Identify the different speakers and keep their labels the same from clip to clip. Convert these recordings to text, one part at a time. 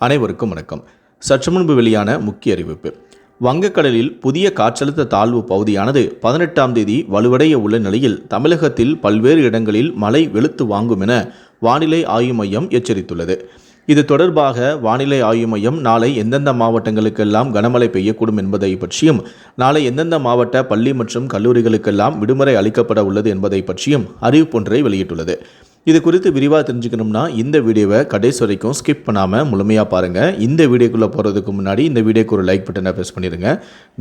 Speaker 1: அனைவருக்கும் வணக்கம். சற்று முன்பு வெளியான முக்கிய அறிவிப்பு. வங்கக்கடலில் புதிய காற்றழுத்த தாழ்வு பகுதியானது பதினெட்டாம் தேதி வலுவடைய உள்ள நிலையில் தமிழகத்தில் பல்வேறு இடங்களில் மழை வெளுத்து வாங்கும் என வானிலை ஆய்வு மையம் எச்சரித்துள்ளது. இது தொடர்பாக வானிலை ஆய்வு மையம் நாளை எந்தெந்த மாவட்டங்களுக்கெல்லாம் கனமழை பெய்யக்கூடும் என்பதை பற்றியும் நாளை எந்தெந்த மாவட்ட பள்ளி மற்றும் கல்லூரிகளுக்கெல்லாம் விடுமுறை அளிக்கப்பட உள்ளது என்பதை பற்றியும் அறிவிப்பொன்றை வெளியிட்டுள்ளது. இது குறித்து விரிவாக தெரிஞ்சுக்கணும்னா இந்த வீடியோவை கடைசி வரைக்கும் ஸ்கிப் பண்ணாமல் முழுமையாக பாருங்கள் இந்த வீடியோக்குள்ளே போகிறதுக்கு முன்னாடி இந்த வீடியோக்கு ஒரு லைக் பட்டனை ப்ரெஸ் பண்ணிடுங்க.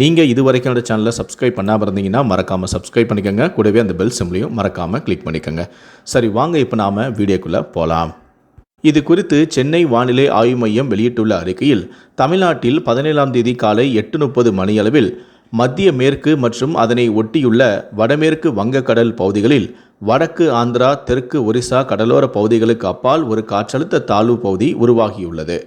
Speaker 1: நீங்கள் இது வரைக்கும் என்னோட சேனலை சப்ஸ்கிரைப் பண்ணாமல் இருந்தீங்கன்னா மறக்காமல் சப்ஸ்கிரைப் பண்ணிக்கோங்க. கூடவே அந்த பெல் சிம்லையும் மறக்காமல் கிளிக் பண்ணிக்கோங்க. சரி வாங்க இப்போ நாம் வீடியோக்குள்ளே போகலாம் இது குறித்து சென்னை வானிலை ஆய்வு மையம் வெளியிட்டுள்ள அறிக்கையில் தமிழ்நாட்டில் பதினேழாம் தேதி காலை எட்டு முப்பது மணியளவில் மத்திய மேற்கு மற்றும் அதனை ஒட்டியுள்ள வடமேற்கு வங்கக்கடல் பகுதிகளில் வடக்கு ஆந்திரா தெற்கு ஒரிசா கடலோர பகுதிகளுக்கு அப்பால் ஒரு காற்றழுத்த தாழ்வு பகுதி உருவாகியுள்ளது.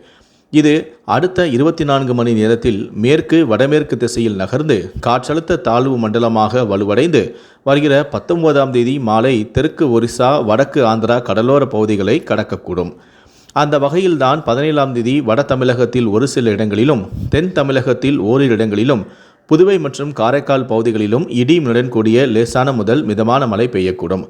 Speaker 1: இது அடுத்த இருபத்தி நான்கு மணி நேரத்தில் மேற்கு வடமேற்கு திசையில் நகர்ந்து காற்றழுத்த தாழ்வு மண்டலமாக வலுவடைந்து வருகிற பத்தொன்பதாம் தேதி மாலை தெற்கு ஒரிசா வடக்கு ஆந்திரா கடலோர பகுதிகளை கடக்கக்கூடும். அந்த வகையில்தான் பதினேழாம் தேதி வட தமிழகத்தில் ஒரு சில இடங்களிலும் தென் தமிழகத்தில் ஓரிரு இடங்களிலும் புதுவை மற்றும் காரைக்கால் பகுதிகளிலும் இடியுடன் கூடிய லேசான முதல் மிதமான மழை பெய்யக்கூடும்.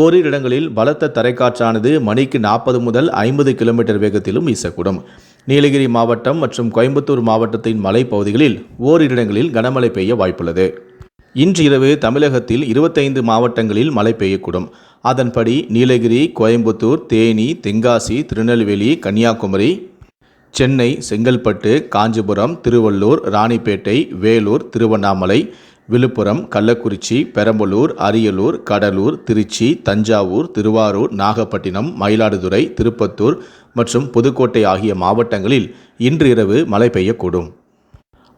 Speaker 1: ஓரிரு இடங்களில் பலத்த தரைக்காற்றானது மணிக்கு நாற்பது முதல் ஐம்பது கிலோமீட்டர் வேகத்திலும் வீசக்கூடும். நீலகிரி மாவட்டம் மற்றும் கோயம்புத்தூர் மாவட்டத்தின் மலைப்பகுதிகளில் ஓரிரு இடங்களில் கனமழை பெய்ய வாய்ப்புள்ளது. இன்று இரவு தமிழகத்தில் இருபத்தைந்து மாவட்டங்களில் மழை பெய்யக்கூடும். அதன்படி நீலகிரி கோயம்புத்தூர் தேனி தென்காசி திருநெல்வேலி கன்னியாகுமரி சென்னை செங்கல்பட்டு காஞ்சிபுரம் திருவள்ளூர் ராணிப்பேட்டை வேலூர் திருவண்ணாமலை விழுப்புரம் கள்ளக்குறிச்சி பெரம்பலூர் அரியலூர் கடலூர் திருச்சி தஞ்சாவூர் திருவாரூர் நாகப்பட்டினம் மயிலாடுதுறை திருப்பத்தூர் மற்றும் புதுக்கோட்டை ஆகிய மாவட்டங்களில் இன்று இரவு மழை பெய்யக்கூடும்.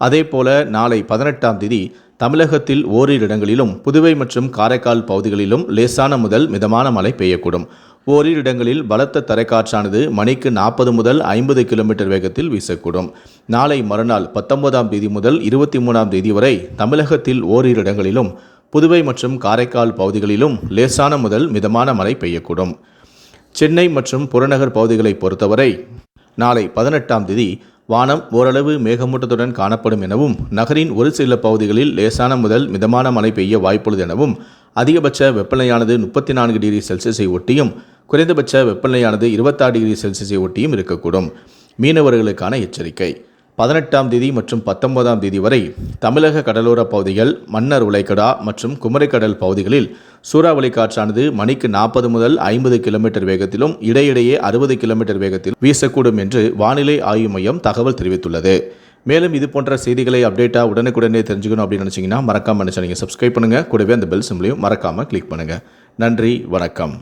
Speaker 1: அதேபோல நாளை பதினெட்டாம் தேதி தமிழகத்தில் ஓரிரு இடங்களிலும் புதுவை மற்றும் காரைக்கால் பகுதிகளிலும் லேசான முதல் மிதமான மழை பெய்யக்கூடும். ஓரிரு இடங்களில் பலத்த தரைக்காற்றானது மணிக்கு நாற்பது முதல் ஐம்பது கிலோமீட்டர் வேகத்தில் வீசக்கூடும். நாளை மறுநாள் பத்தொன்பதாம் தேதி முதல் இருபத்தி மூணாம் தேதி வரை தமிழகத்தில் ஓரிரு இடங்களிலும் புதுவை மற்றும் காரைக்கால் பகுதிகளிலும் லேசான முதல் மிதமான மழை பெய்யக்கூடும். சென்னை மற்றும் புறநகர் பகுதிகளை பொறுத்தவரை நாளை பதினெட்டாம் தேதி வானம் ஓரளவு மேகமூட்டத்துடன் காணப்படும் எனவும் நகரின் ஒரு சில பகுதிகளில் லேசான முதல் மிதமான மழை பெய்ய வாய்ப்புள்ளது எனவும் அதிகபட்ச வெப்பநிலையானது முப்பத்தி நான்கு டிகிரி செல்சியஸை ஒட்டியும் குறைந்தபட்ச வெப்பநிலையானது இருபத்தாறு டிகிரி செல்சியஸை ஒட்டியும் இருக்கக்கூடும். மீனவர்களுக்கான எச்சரிக்கை. பதினெட்டாம் தேதி மற்றும் பத்தொன்பதாம் தேதி வரை தமிழக கடலோரப் பகுதிகள் மன்னர் உலைக்கடா மற்றும் குமரிக்கடல் பகுதிகளில் சூறாவளி காற்றானது மணிக்கு நாற்பது முதல் ஐம்பது கிலோமீட்டர் வேகத்திலும் இடையிடையே அறுபது கிலோமீட்டர் வேகத்தில் வீசக்கூடும் என்று வானிலை ஆய்வு மையம் தகவல் தெரிவித்துள்ளது. மேலும் இது போன்ற செய்திகளை அப்டேட்டாக உடனுக்குடனே தெரிஞ்சுக்கணும் அப்படின்னு நினச்சிங்கன்னா மறக்காமல் நினச்சா நீங்கள் சப்ஸ்கிரைப் பண்ணுங்கள் கூடவே அந்த பெல் சிம்லையும் மறக்காமல் கிளிக் பண்ணுங்கள் நன்றி வணக்கம்.